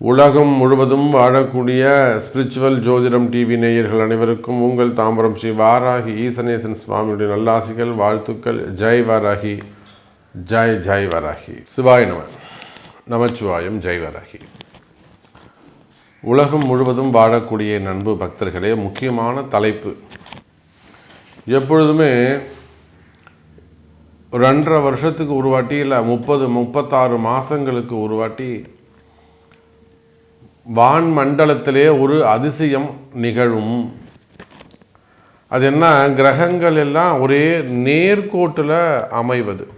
உலகம் முழுவதும் வாழக்கூடிய ஸ்பிரிச்சுவல் ஜோதிடம் டிவி நேயர்கள் அனைவருக்கும் உங்கள் தாம்பரம் ஸ்ரீ வாராகி ஈசனேசன் சுவாமியுடைய நல்லாசிகள் வாழ்த்துக்கள். ஜெய் வாராகி. ஜெய் ஜெய் வராகி. சிவாய நம. நமச்சிவாயம். ஜெய் வராகி. உலகம் முழுவதும் வாழக்கூடிய நண்பு பக்தர்களே முக்கியமான தலைப்பு. எப்பொழுதுமே ரெண்டரை வருஷத்துக்கு ஒரு வாட்டி இல்லை முப்பது முப்பத்தாறு மாதங்களுக்கு ஒரு வாட்டி வான் மண்டலத்திலே ஒரு அதிசயம் நிகழும். அது என்ன? கிரகங்கள் எல்லாம் ஒரே நேர்கோட்டில் அமைவது.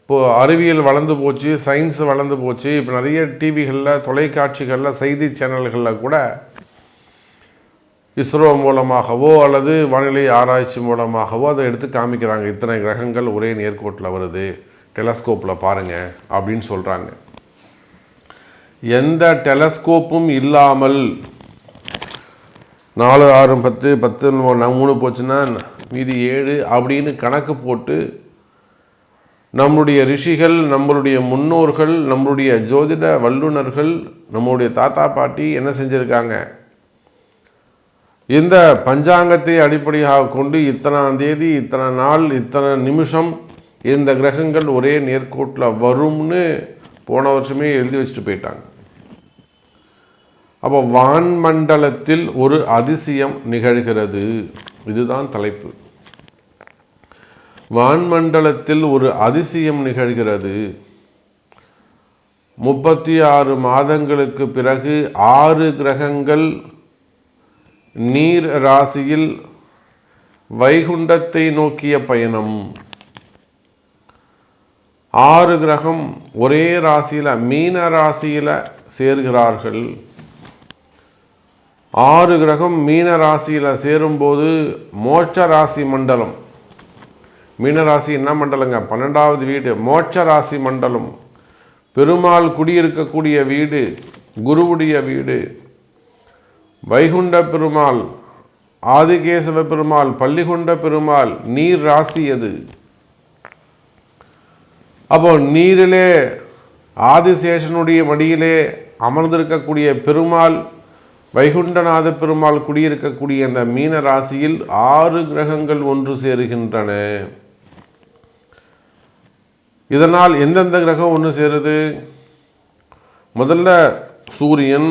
இப்போது அறிவியல் வளர்ந்து போச்சு சயின்ஸ் வளர்ந்து போச்சு இப்போ நிறைய டிவிகளில் தொலைக்காட்சிகளில் செய்தி சேனல்களில் கூட இஸ்ரோ மூலமாகவோ அல்லது வானிலை ஆராய்ச்சி மூலமாகவோ அதை எடுத்து காமிக்கிறாங்க. இத்தனை கிரகங்கள் ஒரே நேர்கோட்டில் வருது. டெலஸ்கோப்பில் பாருங்கள் அப்படின்னு சொல்கிறாங்க எந்த டெலஸ்கோப்பும் இல்லாமல் நாலு ஆறு பத்து பத்து மூணு போச்சுன்னா மீதி ஏழு அப்படின்னு கணக்கு போட்டு நம்முடைய ரிஷிகள் நம்மளுடைய முன்னோர்கள் நம்மளுடைய ஜோதிட வல்லுநர்கள் நம்மளுடைய தாத்தா பாட்டி என்ன செஞ்சுருக்காங்க? இந்த பஞ்சாங்கத்தை அடிப்படையாக கொண்டு இத்தனாம் தேதி இத்தனை நாள் இத்தனை நிமிஷம் இந்த கிரகங்கள் ஒரே நேர்கோட்டில் வரும்னு போன வருஷமே எழுதி வச்சுட்டு போயிட்டாங்க. அப்போ வான்மண்டலத்தில் ஒரு அதிசயம் நிகழ்கிறது. இதுதான் தலைப்பு. வான்மண்டலத்தில் ஒரு அதிசயம் நிகழ்கிறது. முப்பத்தி ஆறு மாதங்களுக்கு பிறகு ஆறு கிரகங்கள் நீர் ராசியில் வைகுண்டத்தை நோக்கிய பயணம். ஆறு கிரகம் ஒரே ராசியில் மீன ராசியில் சேர்கிறார்கள். ஆறு கிரகம் மீன ராசியில் சேரும்போது மோட்ச ராசி மண்டலம். மீனராசி என்ன மண்டலங்க? பன்னெண்டாவது வீடு மோட்ச ராசி மண்டலம். பெருமாள் குடியிருக்கக்கூடிய வீடு குருவுடைய வீடு வைகுண்ட பெருமாள் ஆதிகேசவ பெருமாள் பள்ளிகொண்ட பெருமாள் நீர் ராசி எது? அப்போ நீரிலே ஆதிசேஷனுடைய மடியிலே அமர்ந்திருக்கக்கூடிய பெருமாள் வைகுண்டநாத பெருமாள் குடியிருக்கக்கூடிய அந்த மீன ராசியில் ஆறு கிரகங்கள் ஒன்று சேருகின்றன. இதனால் எந்தெந்த கிரகம் ஒன்று சேருது? முதல்ல சூரியன்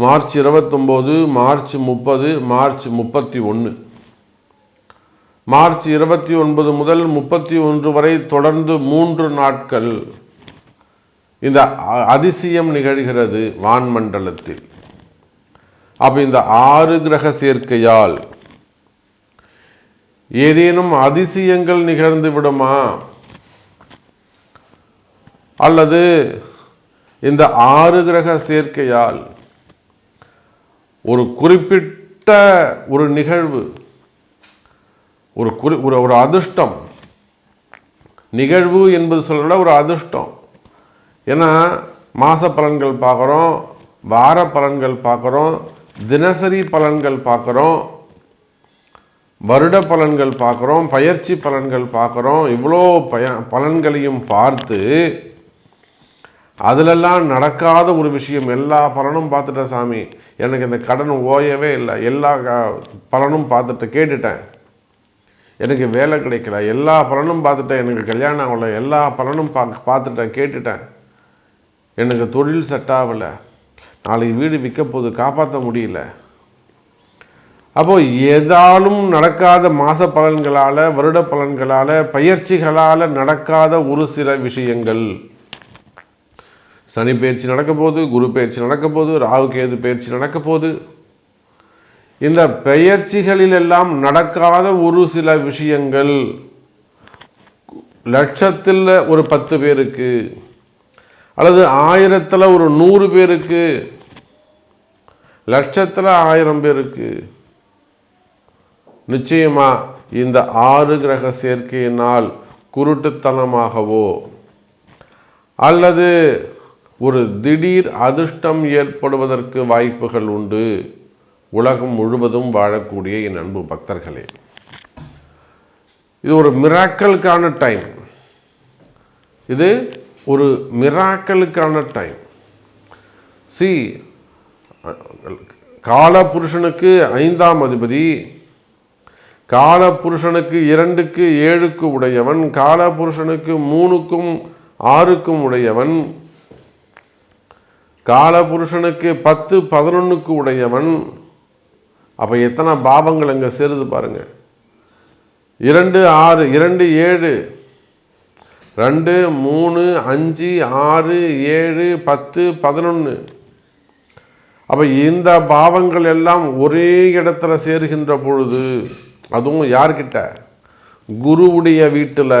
மார்ச் இருபத்தொம்போது மார்ச் முப்பது மார்ச் முப்பத்தி ஒன்று. மார்ச் இருபத்தி ஒன்பது முதல் முப்பத்தி ஒன்று வரை தொடர்ந்து மூன்று நாட்கள் இந்த அதிசயம் நிகழ்கிறது வான்மண்டலத்தில். அப்போ இந்த ஆறு கிரக சேர்க்கையால் ஏதேனும் அதிசயங்கள் நிகழ்ந்து விடுமா? அல்லது இந்த ஆறு கிரக சேர்க்கையால் ஒரு குறிப்பிட்ட ஒரு நிகழ்வு ஒரு குறி ஒரு ஒரு அதிர்ஷ்டம். நிகழ்வு என்பது சொல்ல ஒரு அதிர்ஷ்டம். ஏன்னா மாத பலன்கள் பார்க்குறோம் வார பலன்கள் பார்க்குறோம் தினசரி பலன்கள் பார்க்குறோம் வருட பலன்கள் பார்க்குறோம் பயிற்சி பலன்கள் பார்க்குறோம் இவ்வளோ பய பலன்களையும் பார்த்து அதிலெல்லாம் நடக்காத ஒரு விஷயம் எல்லா பலனும் பார்த்துட்டேன் சாமி. எனக்கு இந்த கடன் ஓயவே இல்லை. எல்லா பலனும் பார்த்துட்டு கேட்டுட்டேன். எனக்கு வேலை கிடைக்கல. எல்லா பலனும் பார்த்துட்டேன். எனக்கு கல்யாணம் ஆகலை. எல்லா பலனும் பா பார்த்துட்டேன் கேட்டுட்டேன். எனக்கு தொழில் செட் ஆகலை. நாளைக்கு வீடு விற்க போது காப்பாற்ற முடியல. அப்போது ஏதாலும் நடக்காத மாத பலன்களால் வருட பலன்களால் பயிற்சிகளால் நடக்காத ஒரு சில விஷயங்கள். சனி பயிற்சி நடக்க போது குரு பயிற்சி நடக்க ராகு கேது பயிற்சி நடக்க இந்த பெயர்ச்சிகளில் எல்லாம் நடக்காத ஒரு சில விஷயங்கள் லட்சத்தில் ஒரு பத்து பேருக்கு அல்லது ஆயிரத்தில் ஒரு நூறு பேருக்கு லட்சத்தில் ஆயிரம் பேருக்கு நிச்சயமாக இந்த ஆறு கிரக சேர்க்கையினால் குருட்டுத்தனமாகவோ அல்லது ஒரு திடீர் அதிர்ஷ்டம் ஏற்படுவதற்கு வாய்ப்புகள் உண்டு. உலகம் முழுவதும் வாழக்கூடிய என் அன்பு பக்தர்களே இது ஒரு மிராக்கலுக்கான டைம் இது ஒரு மிராக்கலுக்கான டைம் சி காலபுருஷனுக்கு ஐந்தாம் அதிபதி காலபுருஷனுக்கு இரண்டுக்கு ஏழுக்கு உடையவன் காலபுருஷனுக்கு மூணுக்கும் ஆறுக்கும் உடையவன் காலபுருஷனுக்கு பத்து பதினொன்றுக்கு உடையவன். அப்போ எத்தனை பாவங்கள் அங்கே சேருது பாருங்க. இரண்டு ஆறு இரண்டு ஏழு. ரெண்டு மூணு அஞ்சு ஆறு ஏழு பத்து பதினொன்று அப்போ இந்த பாவங்கள் எல்லாம் ஒரே இடத்துல சேருகின்ற பொழுது அதுவும் யார்கிட்ட? குருவுடைய வீட்டில்.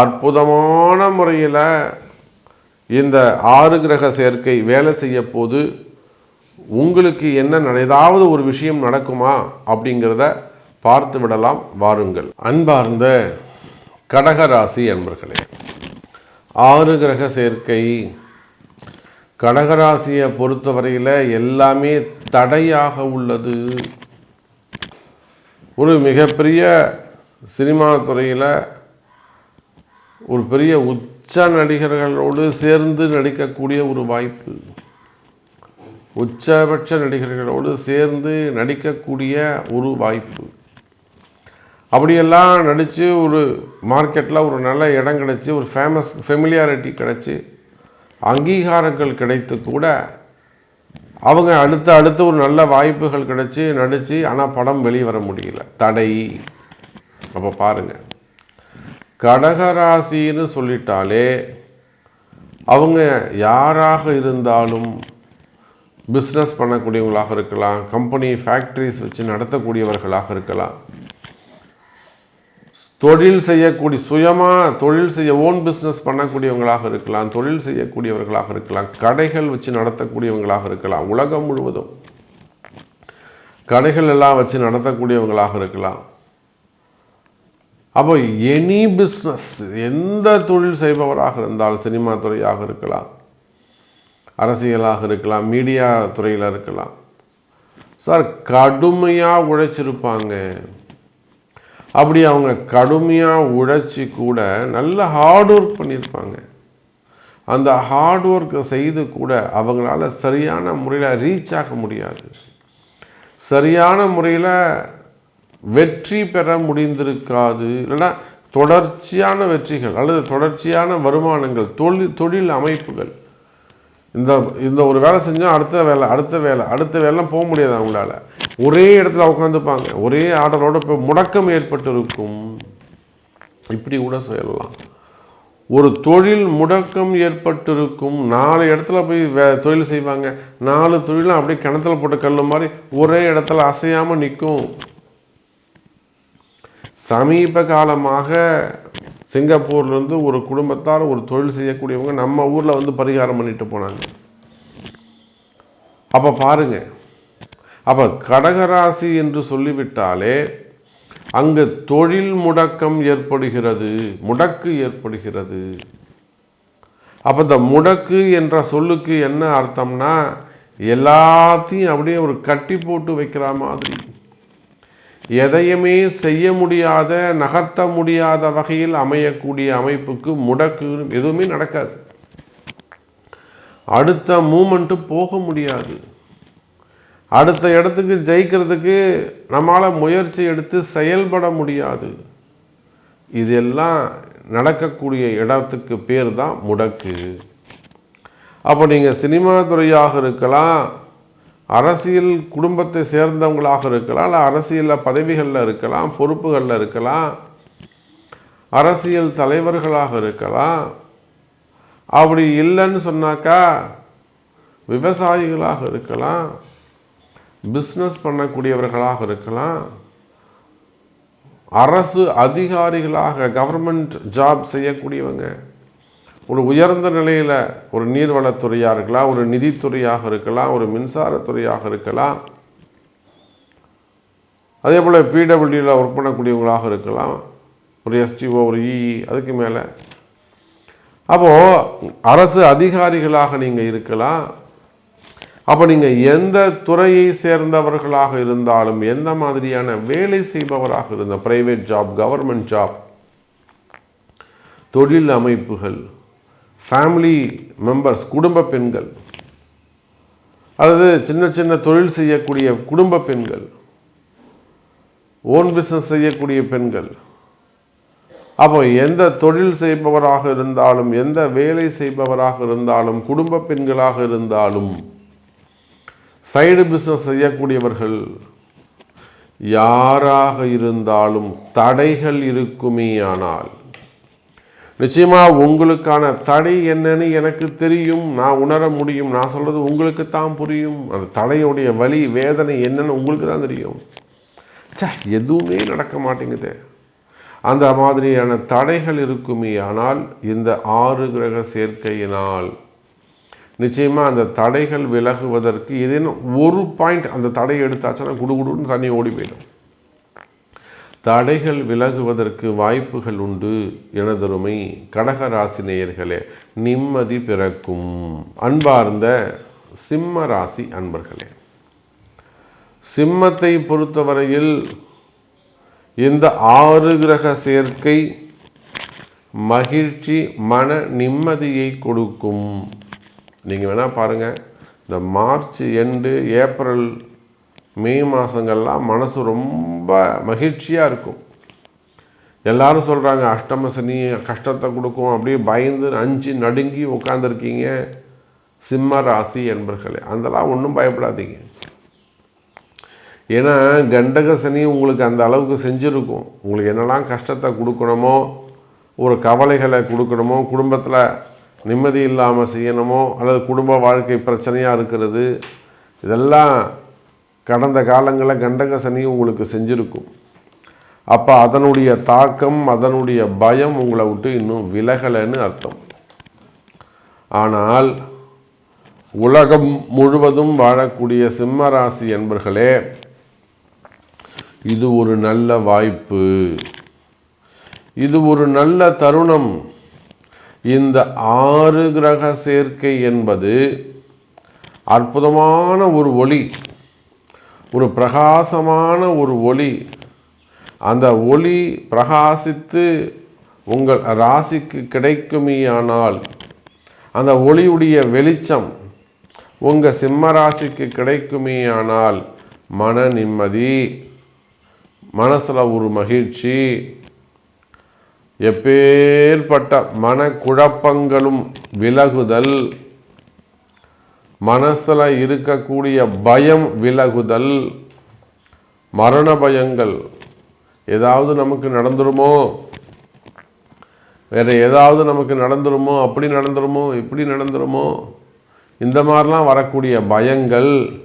அற்புதமான முறையில் இந்த ஆறு கிரக சேர்க்கை வேலை செய்ய போது உங்களுக்கு என்ன ஏதாவது ஒரு விஷயம் நடக்குமா அப்படிங்கிறத பார்த்து விடலாம் வாருங்கள். அன்பார்ந்த கடகராசி அன்பர்களே ஆறு கிரக சேர்க்கை கடகராசியை பொறுத்தவரையில் எல்லாமே தடையாக உள்ளது. ஒரு மிகப்பெரிய சினிமா துறையில் ஒரு பெரிய உச்ச நடிகர்களோடு சேர்ந்து நடிக்கக்கூடிய ஒரு வாய்ப்பு. உச்சபட்ச நடிகர்களோடு சேர்ந்து நடிக்கக்கூடிய ஒரு வாய்ப்பு. அப்படியெல்லாம் நடித்து ஒரு மார்க்கெட்டில் ஒரு நல்ல இடம் கிடச்சி ஒரு ஃபேமஸ் ஃபெமிலியாரிட்டி கிடச்சி அங்கீகாரங்கள் கிடைத்து கூட அவங்க அடுத்து அடுத்து ஒரு நல்ல வாய்ப்புகள் கிடைச்சி நடித்து ஆனால் படம் வெளியே வர முடியல. தடை. அப்போ பாருங்கள் கடகராசின்னு சொல்லிட்டாலே அவங்க யாராக இருந்தாலும் பிஸ்னஸ் பண்ணக்கூடியவங்களாக இருக்கலாம் கம்பெனி ஃபேக்ட்ரிஸ் வச்சு நடத்தக்கூடியவர்களாக இருக்கலாம். தொழில் செய்யக்கூடிய சுயமாக தொழில் செய்ய ஓன் பிஸ்னஸ் பண்ணக்கூடியவங்களாக இருக்கலாம் தொழில் செய்யக்கூடியவர்களாக இருக்கலாம் கடைகள் வச்சு நடத்தக்கூடியவங்களாக இருக்கலாம் உலகம் முழுவதும். கடைகள் எல்லாம் வச்சு நடத்தக்கூடியவங்களாக இருக்கலாம். அப்போ எனி பிஸ்னஸ் எந்த தொழில் செய்பவராக இருந்தாலும் சினிமா துறையாக இருக்கலாம் அரசியலாக இருக்கலாம் மீடியா துறையில் இருக்கலாம். சார் கடுமையாக உழைச்சிருப்பாங்க. அப்படி அவங்க கடுமையாக உழைச்சி கூட நல்ல ஹார்ட் ஒர்க் பண்ணியிருப்பாங்க அந்த ஹார்ட் ஒர்க்கை செய்து கூட அவங்களால சரியான முறையில் ரீச் ஆக முடியாது. சரியான முறையில் வெற்றி பெற முடிந்திருக்காது. இல்லைன்னா தொடர்ச்சியான வெற்றிகள் அல்லது தொடர்ச்சியான வருமானங்கள் தொழில் தொழில் அமைப்புகள். இந்த இந்த ஒரு வேலை செஞ்சால் அடுத்த வேலை அடுத்த வேலை அடுத்த வேலைலாம் போக முடியாது அவங்களால. ஒரே இடத்துல உட்காந்துப்பாங்க. ஒரே ஆர்டரோட இப்போ முடக்கம் ஏற்பட்டு இருக்கும் இப்படி கூட சொல்லலாம் ஒரு தொழில் முடக்கம் ஏற்பட்டிருக்கும். நாலு இடத்துல போய் வே தொழில் செய்வாங்க. நாலு தொழிலும் அப்படியே கிணத்துல போட்ட கல் மாதிரி ஒரே இடத்துல அசையாமல் நிற்கும். சமீப காலமாக சிங்கப்பூர்லேருந்து ஒரு குடும்பத்தார் ஒரு தொழில் செய்யக்கூடியவங்க நம்ம ஊரில் வந்து பரிகாரம் பண்ணிட்டு போனாங்க. அப்போ பாருங்க. அப்போ கடகராசி என்று சொல்லிவிட்டாலே அங்கு தொழில் முடக்கம் ஏற்படுகிறது முடக்கு ஏற்படுகிறது. அப்போ இந்த முடக்கு என்ற சொல்லுக்கு என்ன அர்த்தம்னா எல்லாத்தையும் அப்படியே ஒரு கட்டி போட்டு வைக்கிற மாதிரி. எதையுமே செய்ய முடியாத நகர்த்த முடியாத வகையில் அமையக்கூடிய அமைப்புக்கு முடக்கு எதுவுமே நடக்காது. அடுத்த மூமெண்ட்டு போக முடியாது. அடுத்த இடத்துக்கு ஜெயிக்கிறதுக்கு நம்மளால் முயற்சி எடுத்து செயல்பட முடியாது. இதெல்லாம் நடக்கக்கூடிய இடத்துக்கு பேர் தான் முடக்கு. அப்போ நீங்கள் சினிமா துறையாக இருக்கலாம் அரசியல் குடும்பத்தை சேர்ந்தவங்களாக இருக்கலாம் இல்லை அரசியலில் பதவிகளில் இருக்கலாம் பொறுப்புகளில் இருக்கலாம் அரசியல் தலைவர்களாக இருக்கலாம். அப்படி இல்லைன்னு சொன்னாக்கா விவசாயிகளாக இருக்கலாம் பிஸ்னஸ் பண்ணக்கூடியவர்களாக இருக்கலாம். அரசு அதிகாரிகளாக கவர்மெண்ட் ஜாப் செய்யக்கூடியவங்க ஒரு உயர்ந்த நிலையில் ஒரு நீர்வளத்துறையாக இருக்கலாம் ஒரு நிதித்துறையாக இருக்கலாம் ஒரு மின்சாரத்துறையாக இருக்கலாம். அதே போல் பிடபிள்யூவில் ஒர்க் பண்ணக்கூடியவங்களாக இருக்கலாம். ஒரு எஸ்டிஓ ஒரு இஇ அதுக்கு மேலே. அப்போது அரசு அதிகாரிகளாக நீங்கள் இருக்கலாம். அப்போ நீங்கள் எந்த துறையை சேர்ந்தவர்களாக இருந்தாலும் எந்த மாதிரியான வேலை செய்பவராக இருந்த ப்ரைவேட் ஜாப் கவர்மெண்ட் ஜாப் தொழில் அமைப்புகள் ஃபேமிலி மெம்பர்ஸ் குடும்ப பெண்கள். அல்லது சின்ன சின்ன தொழில் செய்யக்கூடிய குடும்ப பெண்கள். ஓன் பிஸ்னஸ் செய்யக்கூடிய பெண்கள். அப்போ எந்த தொழில் செய்பவராக இருந்தாலும் எந்த வேலை செய்பவராக இருந்தாலும் குடும்ப பெண்களாக இருந்தாலும் சைடு பிஸ்னஸ் செய்யக்கூடியவர்கள் யாராக இருந்தாலும் தடைகள் இருக்குமே ஆனால் நிச்சயமாக உங்களுக்கான தடை என்னன்னு எனக்கு தெரியும். நான் உணர முடியும். நான் சொல்கிறது உங்களுக்கு தான் புரியும். அந்த தடையுடைய வலி வேதனை என்னன்னு உங்களுக்கு தான் தெரியும். சே எதுவுமே நடக்க மாட்டேங்குது. அந்த மாதிரியான தடைகள் இருக்குமே ஆனால் இந்த ஆறு கிரக சேர்க்கையினால் நிச்சயமாக அந்த தடைகள் விலகுவதற்கு ஏதேனும் ஒரு பாயிண்ட் அந்த தடையை எடுத்தாச்சுன்னா குடுகுடுன்னு தண்ணி ஓடி போயிடும். தடைகள் விலகுவதற்கு வாய்ப்புகள் உண்டு எனதருமை கடகராசினேயர்களே ராசி நேயர்களே நிம்மதி பிறக்கும். அன்பார்ந்த சிம்ம ராசி அன்பர்களே சிம்மத்தை பொறுத்தவரையில் இந்த ஆறு கிரக சேர்க்கை மகிழ்ச்சி மன நிம்மதியை கொடுக்கும். நீங்கள் வேணால் பாருங்கள் இந்த மார்ச் எண்டு ஏப்ரல் மே மாதங்கள்லாம் மனசு ரொம்ப மகிழ்ச்சியாக இருக்கும். எல்லாரும் சொல்கிறாங்க அஷ்டம சனி கஷ்டத்தை கொடுக்கும் அப்படியே பயந்து அஞ்சு நடுங்கி உட்காந்துருக்கீங்க சிம்ம ராசி என்பர்களே அதெல்லாம் ஒன்றும் பயப்படாதீங்க. ஏன்னா கண்டக சனி உங்களுக்கு அந்த அளவுக்கு செஞ்சுருக்கும். உங்களுக்கு என்னெல்லாம் கஷ்டத்தை கொடுக்கணுமோ ஒரு கவலைகளை கொடுக்கணுமோ குடும்பத்தில் நிம்மதி இல்லாமல் செய்யணுமோ அல்லது குடும்ப வாழ்க்கை பிரச்சனையாக இருக்கிறது இதெல்லாம் கடந்த காலங்களில் கண்டக சனி உங்களுக்கு செஞ்சுருக்கும். அப்போ அதனுடைய தாக்கம் அதனுடைய பயம் உங்களை விட்டு இன்னும் விலகலைன்னு அர்த்தம். ஆனால் உலகம் முழுவதும் வாழக்கூடிய சிம்ம ராசி என்பர்களே இது ஒரு நல்ல வாய்ப்பு. இது ஒரு நல்ல தருணம். இந்த ஆறு கிரக சேர்க்கை என்பது அற்புதமான ஒரு ஒளி. ஒரு பிரகாசமான ஒரு ஒளி. அந்த ஒளி பிரகாசித்து உங்கள் ராசிக்கு கிடைக்குமேயானால் அந்த ஒளியுடைய வெளிச்சம் உங்கள் சிம்ம ராசிக்கு கிடைக்குமேயானால் மன நிம்மதி மனசில் ஒரு மகிழ்ச்சி எப்பேற்பட்ட மன குழப்பங்களும் விலகுதல் மனசில் இருக்கக்கூடிய பயம் விலகுதல் மரண பயங்கள் ஏதாவது நமக்கு நடந்துருமோ? வேறு ஏதாவது நமக்கு நடந்துருமோ? அப்படி நடந்துருமோ? இப்படி நடந்துருமோ? இந்த மாதிரிலாம் வரக்கூடிய பயங்கள்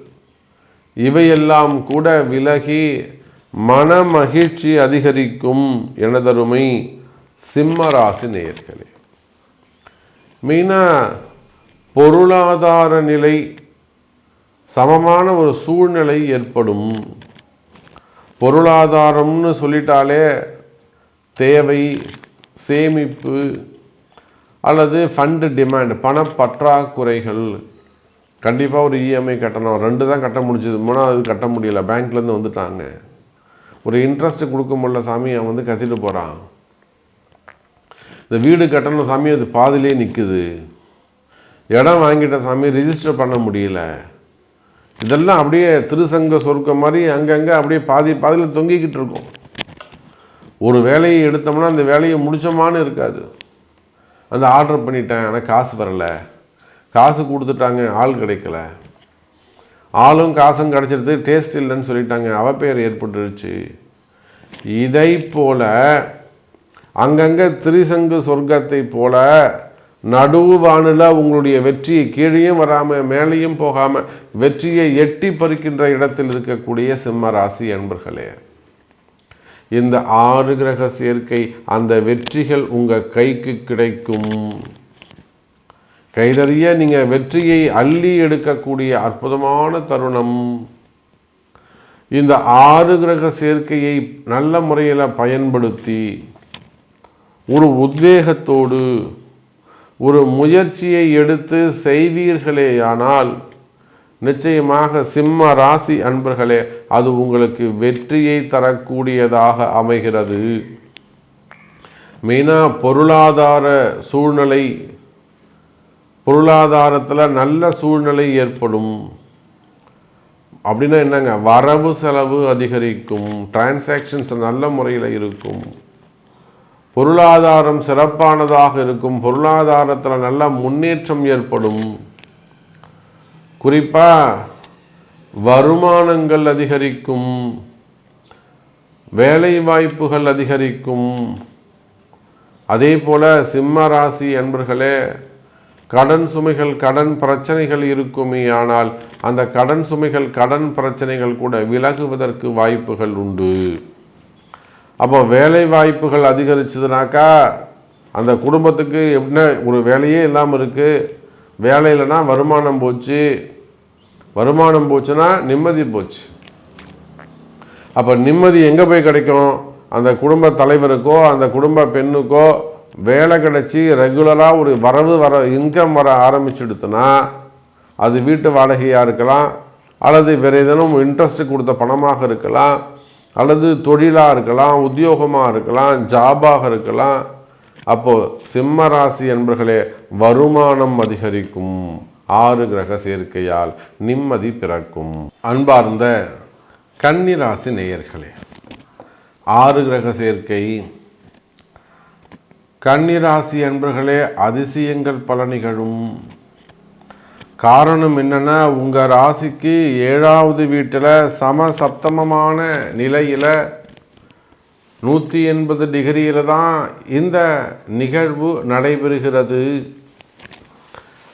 இவையெல்லாம் கூட விலகி மன மகிழ்ச்சி அதிகரிக்கும் எனதருமை சிம்ம ராசி நேயர்களே. மெயினாக பொருளாதார நிலை சமமான ஒரு சூழ்நிலை ஏற்படும். பொருளாதாரம்னு சொல்லிட்டாலே தேவை சேமிப்பு அல்லது ஃபண்டு டிமாண்ட் பணப்பற்றாக்குறைகள் கண்டிப்பாக ஒரு இஎம்ஐ கட்டணும். ரெண்டு தான் கட்ட முடிஞ்சது. மூணாவது கட்ட முடியல. பேங்க்லேருந்து வந்துட்டாங்க. ஒரு இன்ட்ரெஸ்ட் கொடுக்க முடியல சாமி. அவன் வந்து கத்திட்டு போகிறான் இந்த வீடு கட்டணும் சாமி. அது பாதிலே நிற்குது இடம் வாங்கிட்ட சாமி ரிஜிஸ்டர் பண்ண முடியல. இதெல்லாம் அப்படியே திருசங்க சொர்க்கம் மாதிரி அங்கங்கே அப்படியே பாதி பாதியில் தொங்கிக்கிட்டு இருக்கும். ஒரு வேலையை எடுத்தோம்னா அந்த வேலையை முடிச்சோமான்னு இருக்காது. அந்த ஆர்டர் பண்ணிட்டேன் ஆனால் காசு வரலை. காசு கொடுத்துட்டாங்க ஆள் கிடைக்கல. ஆளும் காசும் கிடச்சிருது டேஸ்ட் இல்லைன்னு சொல்லிட்டாங்க. அவப்பெயர் ஏற்பட்டுருச்சு. இதை போல் அங்கங்கே திரிசங்கு சொர்க்கத்தை போல நடுவானில் உங்களுடைய வெற்றியை கீழேயும் வராமல் மேலேயும் போகாமல் வெற்றியை எட்டி பறிக்கின்ற இடத்தில் இருக்கக்கூடிய சிம்ம ராசி என்பர்களே இந்த ஆறு கிரக சேர்க்கை அந்த வெற்றிகள் உங்கள் கைக்கு கிடைக்கும். கைதறிய நீங்கள் வெற்றியை அள்ளி எடுக்கக்கூடிய அற்புதமான தருணம். இந்த ஆறு கிரக சேர்க்கையை நல்ல முறையில் பயன்படுத்தி ஒரு உத்வேகத்தோடு ஒரு முயற்சியை எடுத்து செய்வீர்களேயானால் நிச்சயமாக சிம்ம ராசி அன்பர்களே அது உங்களுக்கு வெற்றியை தரக்கூடியதாக அமைகிறது. மெயினாக பொருளாதார சூழ்நிலை பொருளாதாரத்தில் நல்ல சூழ்நிலை ஏற்படும். அப்படின்னா என்னங்க? வரவு செலவு அதிகரிக்கும். டிரான்சாக்ஷன்ஸ் நல்ல முறையில் இருக்கும். பொருளாதாரம் சிறப்பானதாக இருக்கும் பொருளாதாரத்தில் நல்ல முன்னேற்றம் ஏற்படும். குறிப்பாக வருமானங்கள் அதிகரிக்கும் வேலை வாய்ப்புகள் அதிகரிக்கும். அதே போல் சிம்ம ராசி அன்பர்களே கடன் சுமைகள் கடன் பிரச்சனைகள் இருக்குமே ஆனால் அந்த கடன் சுமைகள் கடன் பிரச்சனைகள் கூட விலகுவதற்கு வாய்ப்புகள் உண்டு. அப்போ வேலை வாய்ப்புகள் அதிகரிச்சதுனாக்கா அந்த குடும்பத்துக்கு என்ன ஒரு வேலையே இல்லாமல் இருக்குது வேலை இல்லைன்னா வருமானம் போச்சு. வருமானம் போச்சுன்னா நிம்மதி போச்சு. அப்போ நிம்மதி எங்கே போய் கிடைக்கும்? அந்த குடும்ப தலைவருக்கோ அந்த குடும்ப பெண்ணுக்கோ வேலை கிடச்சி ரெகுலராக ஒரு வரவு வர இன்கம் வர ஆரம்பிச்சுடுத்துனா அது வீட்டு வாடகையாக இருக்கலாம். அல்லது வேறு ஏதேனும் இன்ட்ரெஸ்ட்டு கொடுத்த பணமாக இருக்கலாம். அல்லது தொழிலாக இருக்கலாம் உத்தியோகமாக இருக்கலாம் ஜாபாக இருக்கலாம். அப்போது சிம்ம ராசி என்பர்களே வருமானம் அதிகரிக்கும். ஆறு கிரக சேர்க்கையால் நிம்மதி பிறக்கும். அன்பார்ந்த கன்னிராசி நேயர்களே ஆறு கிரக சேர்க்கை. கன்னிராசி என்பர்களே அதிசயங்கள் பல நிகழும். காரணம் என்னென்னா உங்கள் ராசிக்கு ஏழாவது வீட்டில் சம சப்தமமான நிலையில் நூற்றி எண்பது டிகிரியில் தான் இந்த நிகழ்வு நடைபெறுகிறது.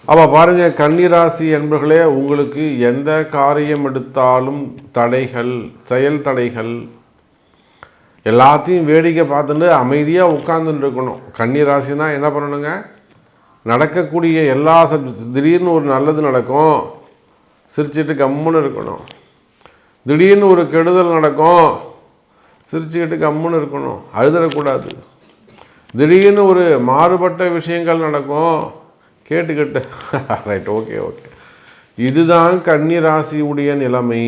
அப்போ பாருங்கள் கன்னிராசி என்பர்களே உங்களுக்கு எந்த காரியம் எடுத்தாலும் தடைகள் செயல் தடைகள் எல்லாத்தையும் வேடிக்கை பார்த்துட்டு அமைதியாக உட்காந்துட்டு இருக்கணும். கன்னிராசினா என்ன பண்ணணுங்க? நடக்கக்கூடிய எல்லா சப்ஜெக்ட் திடீர்னு ஒரு நல்லது நடக்கும் சிரிச்சுட்டு கம்முன்னு இருக்கணும். திடீர்னு ஒரு கெடுதல் நடக்கும் சிரிச்சுக்கிட்டு கம்முன்னு இருக்கணும். அழுதுடக்கூடாது திடீர்னு ஒரு மாறுபட்ட விஷயங்கள் நடக்கும் கேட்டுக்கிட்டு ரைட் ஓகே ஓகே இதுதான் கன்னி ராசியுடைய நிலைமை.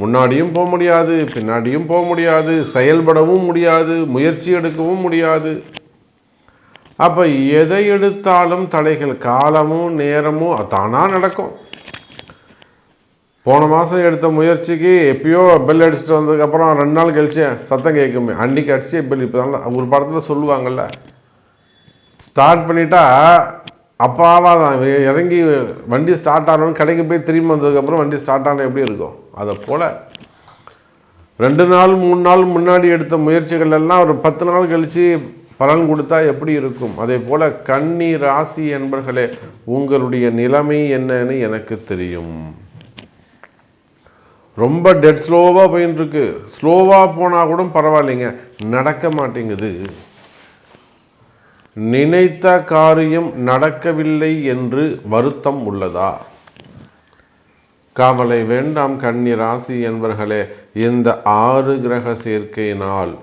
முன்னாடியும் போக முடியாது பின்னாடியும் போக முடியாது செயல்படவும் முடியாது முயற்சி எடுக்கவும் முடியாது. அப்போ எதை எடுத்தாலும் தடைகள் காலமும் நேரமும் தானாக நடக்கும். போன மாதம் எடுத்த முயற்சிக்கு எப்பயோ பெல் அடிச்சுட்டு வந்ததுக்கப்புறம் ரெண்டு நாள் கழிச்சு சத்தம் கேட்குமே. அன்றைக்கி அடிச்சு பெல் இப்போ தான் ஒரு படத்தில் சொல்லுவாங்கள்ல ஸ்டார்ட் பண்ணிட்டா அப்பாவாக தான். இறங்கி வண்டி ஸ்டார்ட் ஆகணும் கடைக்கு போய் திரும்பி வந்ததுக்கப்புறம் வண்டி ஸ்டார்ட் ஆனால் எப்படி இருக்கும்? அதை போல். ரெண்டு நாள் மூணு நாள் முன்னாடி எடுத்த முயற்சிகள் எல்லாம் ஒரு பத்து நாள் கழித்து பலன் கொடுத்தா எப்படி இருக்கும்? அதே போல் கன்னி ராசி என்பர்களே உங்களுடைய நிலைமை என்னன்னு எனக்கு தெரியும். ரொம்ப டெட் ஸ்லோவாக போயின்னு இருக்கு ஸ்லோவாக போனால் கூட பரவாயில்லைங்க. நடக்க மாட்டேங்குது. நினைத்த காரியம் நடக்கவில்லை என்று வருத்தம் உள்ளதா? கவலை வேண்டாம் கன்னி ராசி என்பர்களே. இந்த ஆறு கிரக சேர்க்கையினால்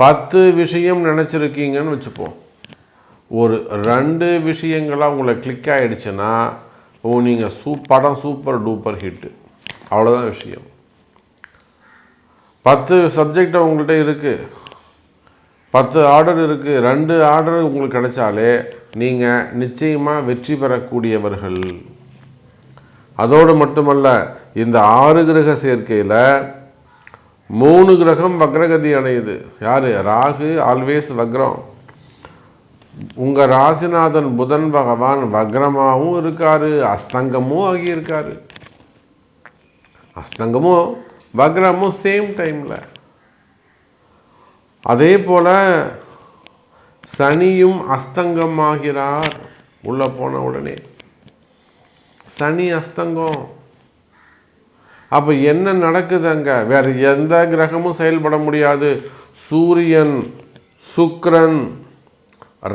பத்து விஷயம் நினச்சிருக்கீங்கன்னு வச்சுப்போம். ஒரு ரெண்டு விஷயங்களாக உங்களை கிளிக் ஆகிடுச்சுன்னா ஓ நீங்கள் சூ படம் சூப்பர் டூப்பர் ஹிட்டு அவ்வளோதான் விஷயம். பத்து சப்ஜெக்ட் உங்கள்கிட்ட இருக்குது பத்து ஆர்டர் இருக்குது ரெண்டு ஆர்டர் உங்களுக்கு கிடைச்சாலே நீங்கள் நிச்சயமாக வெற்றி பெறக்கூடியவர்கள். அதோடு மட்டுமல்ல இந்த ஆறு கிரக சேர்க்கையில் மூணு கிரகம் வக்ரகதி அடையுது. யார்? ராகு ஆல்வேஸ் வக்ரம். உங்கள் ராசிநாதன் புதன் பகவான் வக்ரமாகவும் இருக்கார் அஸ்தங்கமும் ஆகியிருக்காரு. அஸ்தங்கமும் வக்ரமும் சேம் டைமில் அதே போல் சனியும் அஸ்தங்கமாகிறார். உள்ளே போன உடனே. சனி அஸ்தங்கம். அப்போ என்ன நடக்குது அங்கே வேறு எந்த கிரகமும் செயல்பட முடியாது. சூரியன் சுக்ரன்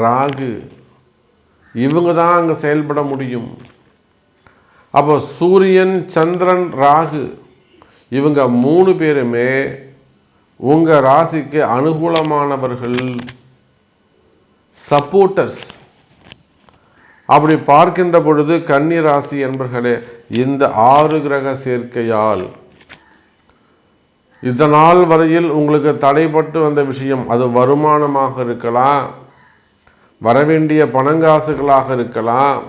ராகு இவங்க தான் அங்கே செயல்பட முடியும். அப்போ சூரியன் சந்திரன் ராகு இவங்க மூணு பேருமே உங்கள் ராசிக்கு அனுகூலமானவர்கள் சப்போர்ட்டர்ஸ். அப்படி பார்க்கின்ற பொழுது கன்னி ராசி என்பர்களே இந்த ஆறு கிரக சேர்க்கையால் இதனால் வரையில் உங்களுக்கு தடைப்பட்டு வந்த விஷயம் அது வருமானமாக இருக்கலாம் வரவேண்டிய பணங்காசுகளாக இருக்கலாம்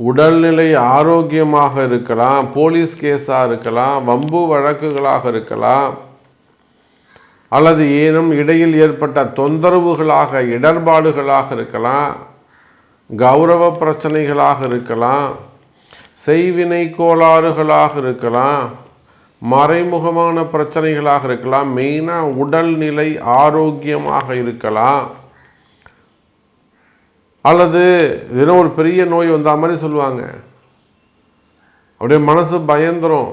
உடல்நிலை ஆரோக்கியமாக இருக்கலாம் போலீஸ் கேஸாக இருக்கலாம் வம்பு வழக்குகளாக இருக்கலாம் அல்லது ஏனும் இடையில் ஏற்பட்ட தொந்தரவுகளாக இடர்பாடுகளாக இருக்கலாம். கௌரவ பிரச்சனைகளாக இருக்கலாம் செய்வினை கோளாறுகளாக இருக்கலாம் மறைமுகமான பிரச்சனைகளாக இருக்கலாம் மெயினாக உடல்நிலை ஆரோக்கியமாக இருக்கலாம். அல்லது ஏதோ ஒரு பெரிய நோய் வந்த மாதிரி சொல்லுவாங்க. அப்படியே மனசு பயந்துரும்.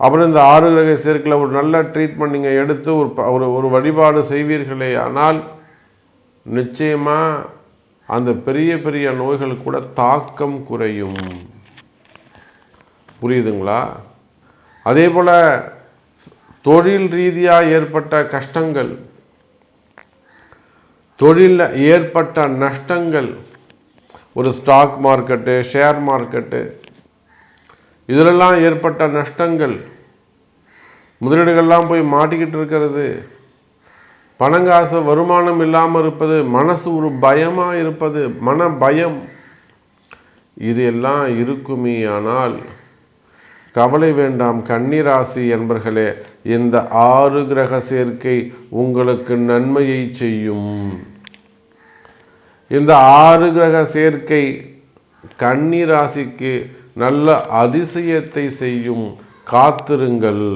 அப்புறம் இந்த ஆறு கிரக சேர்க்கையில் ஒரு நல்ல ட்ரீட்மெண்ட் நீங்கள் எடுத்து ஒரு ஒரு ஒரு வழிபாடு செய்வீர்களே ஆனால் நிச்சயமாக அந்த பெரிய பெரிய நோய்கள் கூட தாக்கம் குறையும். புரியுதுங்களா? அதே போல் தொழில் ரீதியாக ஏற்பட்ட கஷ்டங்கள் தொழிலில் ஏற்பட்ட நஷ்டங்கள் ஒரு ஸ்டாக் மார்க்கெட்டு ஷேர் மார்க்கெட்டு இதிலெல்லாம் ஏற்பட்ட நஷ்டங்கள் முதலீடுகள்லாம் போய் மாட்டிக்கிட்டு இருக்கிறது. பணங்காசு வருமானம் இல்லாமல் இருப்பது மனசு ஒரு பயமாக இருப்பது மன பயம். இது எல்லாம் இருக்குமே ஆனால் கவலை வேண்டாம் கன்னிராசி என்பர்களே இந்த ஆறு கிரக சேர்க்கை உங்களுக்கு நன்மையை செய்யும். இந்த ஆறு கிரக சேர்க்கை கன்னிராசிக்கு நல்ல அதிசயத்தை செய்யும். காத்திருங்கள்.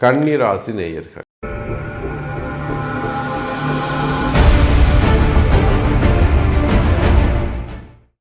கன்னிராசி நேயர்கள்.